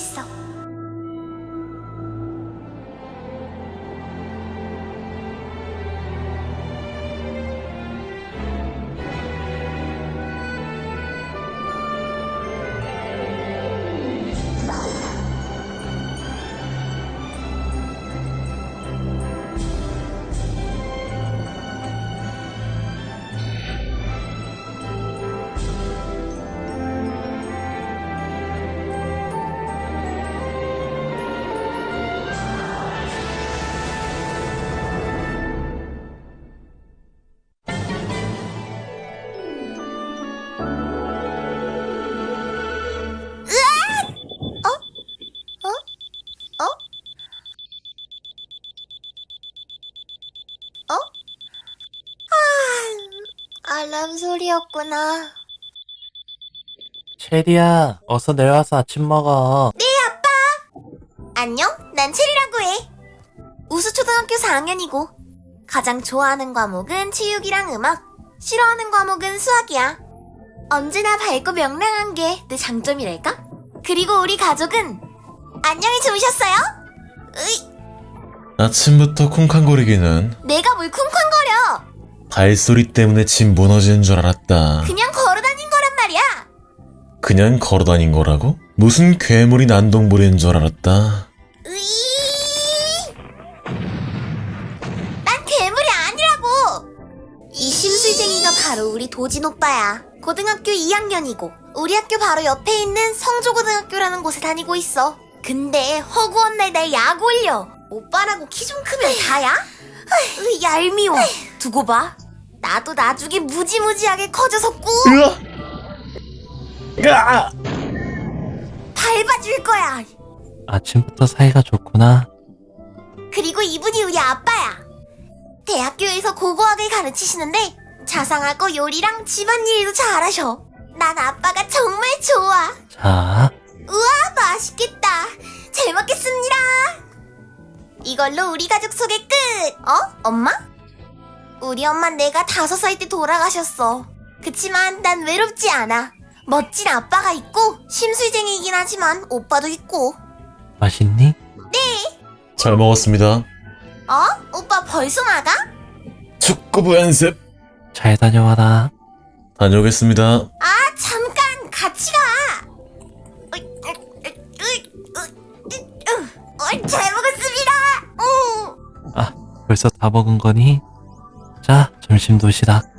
있 알람 소리였구나. 체리야, 어서 내려와서 아침 먹어. 안녕, 난 체리라고 해. 우수초등학교 4학년이고 가장 좋아하는 과목은 체육이랑 음악, 싫어하는 과목은 수학이야. 언제나 밝고 명랑한 게 내 장점이랄까? 그리고 우리 가족은 안녕히 주무셨어요? 으이, 아침부터 쿵쾅거리기는 내가 뭘 쿵쾅거려? 발소리 때문에 집 무너지는 줄 알았다. 그냥 걸어다닌 거란 말이야. 그냥 걸어다닌 거라고? 무슨 괴물이 난동 부리는 줄 알았다. 으이! 난 괴물이 아니라고! 이 심술쟁이가 바로 우리 도진 오빠야. 고등학교 2학년이고, 우리 학교 바로 옆에 있는 성조고등학교라는 곳에 다니고 있어. 근데 허구한 날 날 약 올려. 오빠라고 키 좀 크면 다야? 으, 얄미워. 두고 봐. 나도 나중에 무지무지하게 커져서 꾹 으아! 밟아줄 거야. 아침부터 사이가 좋구나. 그리고 이분이 우리 아빠야. 대학교에서 고고학을 가르치시는데 자상하고 요리랑 집안일도 잘하셔. 난 아빠가 정말 좋아. 자, 우와 맛있겠다. 잘 먹겠습니다. 이걸로 우리 가족 소개 끝. 어? 엄마? 우리 엄마 내가 다섯 살 때 돌아가셨어. 그치만 난 외롭지 않아. 멋진 아빠가 있고 심술쟁이긴 하지만 오빠도 있고. 맛있니? 잘 먹었습니다. 어? 오빠 벌써 나가? 축구부 연습 잘 다녀와라. 다녀오겠습니다. 아 잠깐 같이 가. 어이, 잘 먹었습니다. 응. 아, 벌써 다 먹은 거니? 자, 점심 도시락.